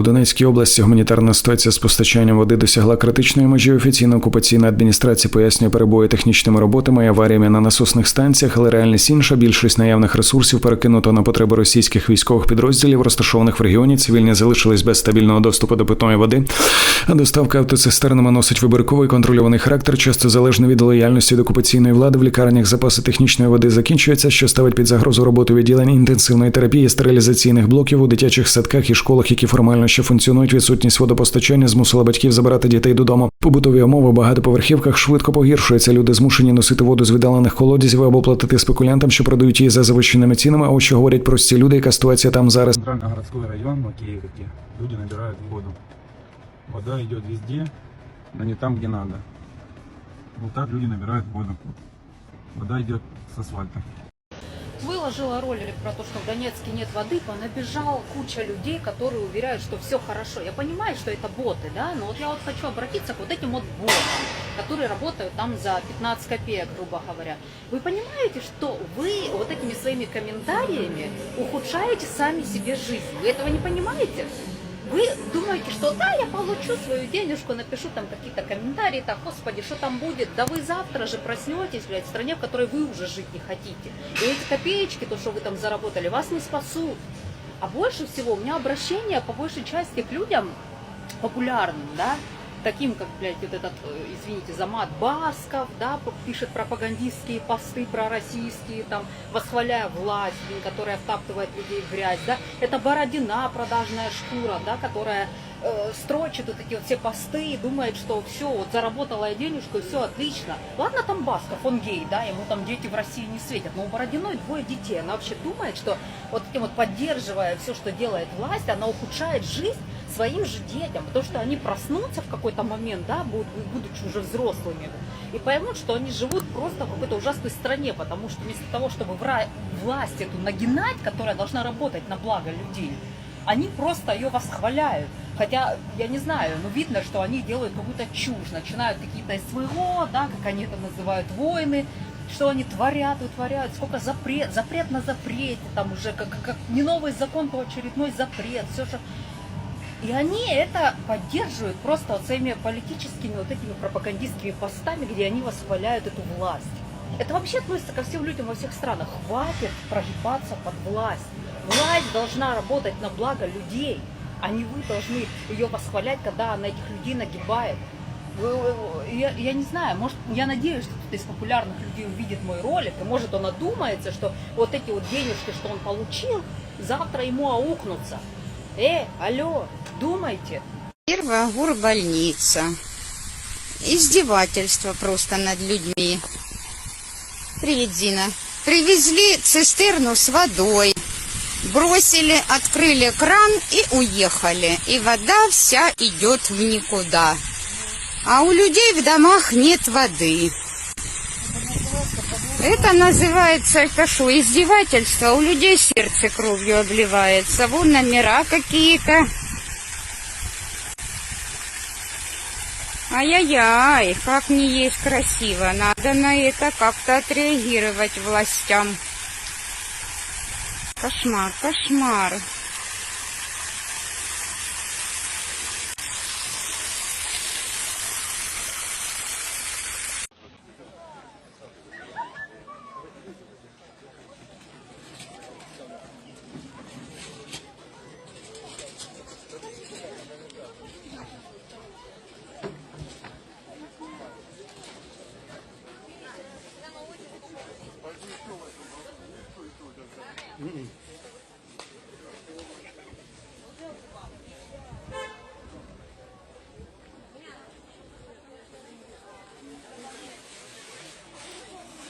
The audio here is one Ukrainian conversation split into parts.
У Донецькій області гуманітарна ситуація з постачанням води досягла критичної межі. Офіційна окупаційна адміністрація пояснює перебої технічними роботами і аваріями на насосних станціях, але реальність інша. Більшість наявних ресурсів перекинуто на потреби російських військових підрозділів, розташованих в регіоні. Цивільні залишились без стабільного доступу до питної води. Доставка автоцистернами носить вибірковий контрольований характер, часто залежно від лояльності до окупаційної влади. В лікарнях запаси технічної води закінчуються, що ставить під загрозу роботу відділень інтенсивної терапії, стерилізаційних блоків у дитячих садках і школах, які формально ще функціонують. Відсутність водопостачання змусила батьків забирати дітей додому. Побутові умови в багатоповерхівках швидко погіршуються. Люди змушені носити воду з віддалених колодязів або платити спекулянтам, що продають її за завищеними цінами. А от що говорять прості люди, яка ситуація там зараз. Центральный городской район Макеевки. Люди набирают воду. Вода идет везде, но не там, где надо. Вот так люди набирают воду. Вода идет с асфальта. Выложила ролик про то, что в Донецке нет воды, понабежал куча людей, которые уверяют, что все хорошо. Я понимаю, что это боты, да, но вот я вот хочу обратиться к вот этим вот ботам, которые работают там за 15 копеек, грубо говоря. Вы понимаете, что вы вот этими своими комментариями ухудшаете сами себе жизнь? Вы этого не понимаете? Вы думаете, что да, я получу свою денежку, напишу там какие-то комментарии, так, господи, что там будет? Да вы завтра же проснетесь, блядь, в стране, в которой вы уже жить не хотите. И эти копеечки, то, что вы там заработали, вас не спасут. А больше всего у меня обращение по большей части к людям популярным, да, таким, как, блядь, вот этот, э, извините, Замат Басков, да, п- пишет пропагандистские посты пророссийские, там, восхваляя власть, блин, которая втаптывает людей в грязь, да, это Бородина, продажная шкура, да, которая э, строчит вот эти вот все посты и думает, что все, вот заработала я денежку и все отлично. Ладно, там Басков, он гей, да, ему там дети в России не светят, но у Бородиной двое детей, она вообще думает, что вот этим вот поддерживая все, что делает власть, она ухудшает жизнь своим же детям, потому что они проснутся в какой-то момент, да, будут, будучи уже взрослыми, и поймут, что они живут просто в какой-то ужасной стране, потому что вместо того, чтобы власть эту нагинать, которая должна работать на благо людей, они просто ее восхваляют. Хотя, я не знаю, но видно, что они делают какую-то чушь, начинают какие-то СВО, да, как они это называют, войны, что они творят, вытворяют, сколько запрет, запрет на запрете, там уже как, как не новый закон, то очередной запрет, все же и они это поддерживают просто вот своими политическими вот этими пропагандистскими постами, где они восхваляют эту власть. Это вообще относится ко всем людям во всех странах. Хватит прогибаться под власть. Власть должна работать на благо людей, а не вы должны ее восхвалять, когда она этих людей нагибает. Вы- Я, я не знаю, может, я надеюсь, что кто-то из популярных людей увидит мой ролик, и может он одумается, что вот эти вот денежки, что он получил, завтра ему аукнутся. Э, алло, думайте. Первая горбольница. Издевательство просто над людьми. Привет, Зина. Привезли цистерну с водой. Бросили, открыли кран и уехали. И вода вся идет в никуда. А у людей в домах нет воды. Это называется, это что, издевательство? У людей сердце кровью обливается. Вон номера какие-то. Ай-яй-яй, как не есть красиво. Надо на это как-то отреагировать властям. Кошмар, кошмар.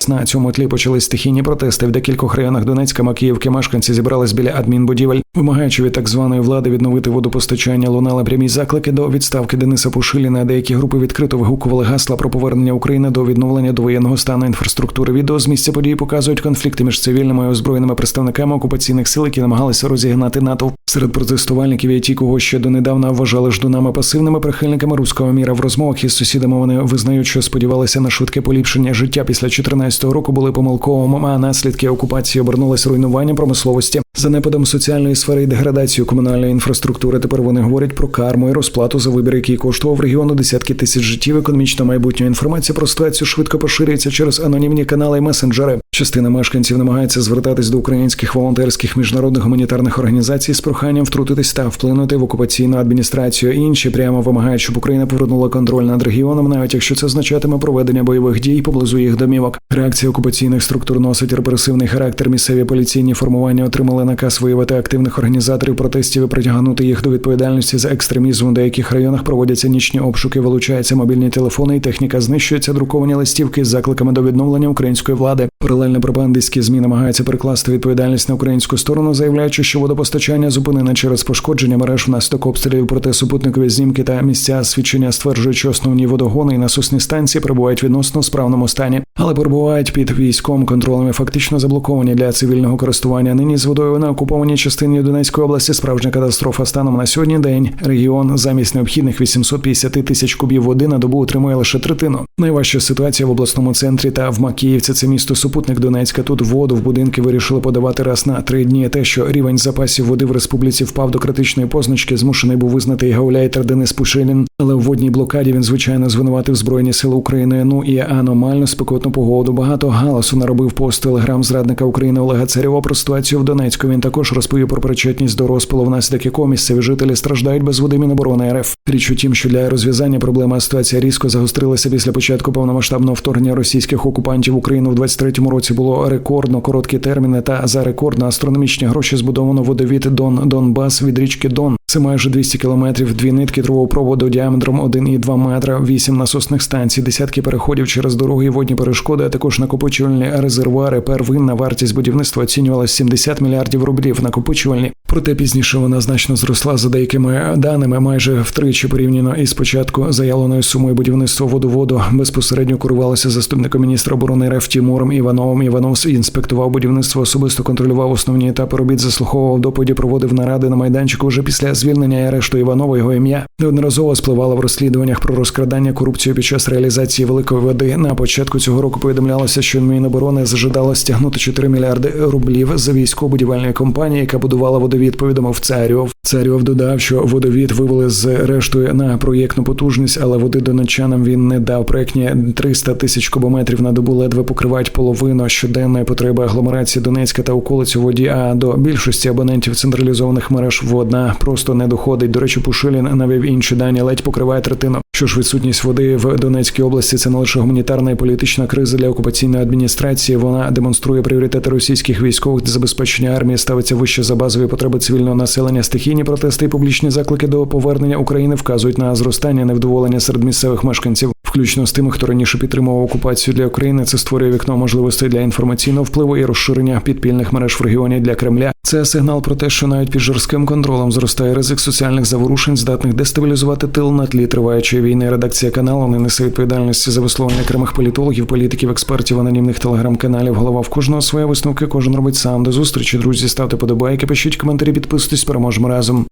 На цьому тлі почались стихійні протести. В декількох районах Донецька Макіївки мешканці зібрались біля адмінбудівель, вимагаючи від так званої влади відновити водопостачання. Лунали прямі заклики до відставки Дениса Пушиліна. Деякі групи відкрито вигукували гасла про повернення України до відновлення довоєнного стану інфраструктури. Відео з місця події показують конфлікти між цивільними і озброєними представниками окупаційних сил, які намагалися розігнати натовп. Серед протестувальників є ті, кого ще донедавна вважали ждунами пасивними прихильниками руського міра. В розмовах із сусідами вони визнають, що сподівалися на швидке поліпшення життя після 14 2014 року були помилковими, а наслідки окупації обернулись руйнуванням промисловості, занепадом соціальної сфери і деградацією комунальної інфраструктури. Тепер вони говорять про карму і розплату за вибір, який коштував регіону десятки тисяч життів. Економічно майбутню інформація про ситуацію швидко поширюється через анонімні канали і месенджери. Частина мешканців намагається звертатись до українських волонтерських міжнародних гуманітарних організацій з проханням втрутитись та вплинути в окупаційну адміністрацію. Інші прямо вимагають, щоб Україна повернула контроль над регіоном, навіть якщо це означатиме проведення бойових дій поблизу їх домівок. Реакція окупаційних структур носить репресивний характер. Місцеві поліційні формування отримали наказ виявити активних організаторів протестів і притягнути їх до відповідальності за екстремізм. У деяких районах проводяться нічні обшуки, вилучаються мобільні телефони і техніка, знищуються друковані листівки з закликами до відновлення української влади. Паралельно пропагандистські змі намагаються перекласти відповідальність на українську сторону, заявляючи, що водопостачання зупинене через пошкодження мереж внаслідок обстрілів, проте супутникові знімки та місця свідчення стверджують, що основні водогони і насосні станції перебувають відносно в справному стані, але перебувають під військовим контролем і фактично заблоковані для цивільного користування. Нині з водою на окупованій частині Донецької області справжня катастрофа. Станом на сьогодні день регіон замість необхідних 850 тисяч кубів води на добу отримує лише третину. Найважча ситуація в обласному центрі та в Макіївці. Це місто супутник Донецька. Тут воду в будинки вирішили подавати раз на три дні. Те, що рівень запасів води в республіці впав до критичної позначки, змушений був визнати і гауляйтер Денис Пушилін. Але в водній блокаді він звичайно звинуватив збройні сили України. Ну і аномально спекотну погоду. Багато галасу наробив пост телеграм зрадника України Олега Царєва про ситуацію в Донецьку. Він також розповів про причетність до розпилу, внаслідок якого місцеві жителі страждають без води Міноборони РФ. Річ у тім, що для розв'язання проблеми ситуація різко загострилася після початку повномасштабного вторгнення російських окупантів в Україну в 23-му році було рекордно короткі терміни та за рекордно астрономічні гроші збудовано водовід Дон Донбас від річки Дон. Це майже 200 кілометрів, дві нитки трубопроводу діаметром 1,2 метра, вісім насосних станцій, десятки переходів через дороги і водні перешкоди, а також накопичувальні резервуари. Первинна вартість будівництва оцінювалась 70 мільярдів рублів. Накопичувальні Проте пізніше вона значно зросла за деякими даними, майже втричі порівняно із початку заявленою сумою будівництва водоводу безпосередньо керувалося заступником міністра оборони РФ Тімуром Івановим. Іванов інспектував будівництво, особисто контролював основні етапи робіт, заслуховував доповіді, проводив наради на майданчику. Вже після звільнення і арешту Іванова його ім'я неодноразово спливало в розслідуваннях про розкрадання корупцію під час реалізації великої води. На початку цього року повідомлялося, що Міноборони зажадало стягнути 4 мільярди рублів з військово-будівельної компанії, яка будувала водовід. Повідомив Царьов. Царьов додав, що водовід вивели з рештою на проєктну потужність, але води донеччанам він не дав. Проєктні 300 тисяч кубометрів на добу ледве покривають половину щоденної потреби агломерації Донецька та околиць у воді. А до більшості абонентів централізованих мереж водна просто не доходить. До речі, Пушилін навів інші дані, ледь покриває третину. Що ж відсутність води в Донецькій області це не лише гуманітарна і політична криза для окупаційної адміністрації. Вона демонструє пріоритети російських військових де забезпечення армії ставиться вище за базові потреби цивільного населення. Стихійні протести і публічні заклики до повернення України вказують на зростання невдоволення серед місцевих мешканців, включно з тими, хто раніше підтримував окупацію для України. Це створює вікно можливостей для інформаційного впливу і розширення підпільних мереж в регіоні для Кремля. Це сигнал про те, що навіть під жорстким контролем зростає ризик соціальних заворушень, здатних дестабілізувати тил на тлі триваючої війни. Редакція каналу не несе відповідальності за висловлення окремих політологів, політиків, експертів, анонімних телеграм-каналів. Голова в кожного своє висновки. Кожен робить сам. До зустрічі, друзі. Ставте подобайки, пишіть коментарі, підписуйтесь. Переможемо разом.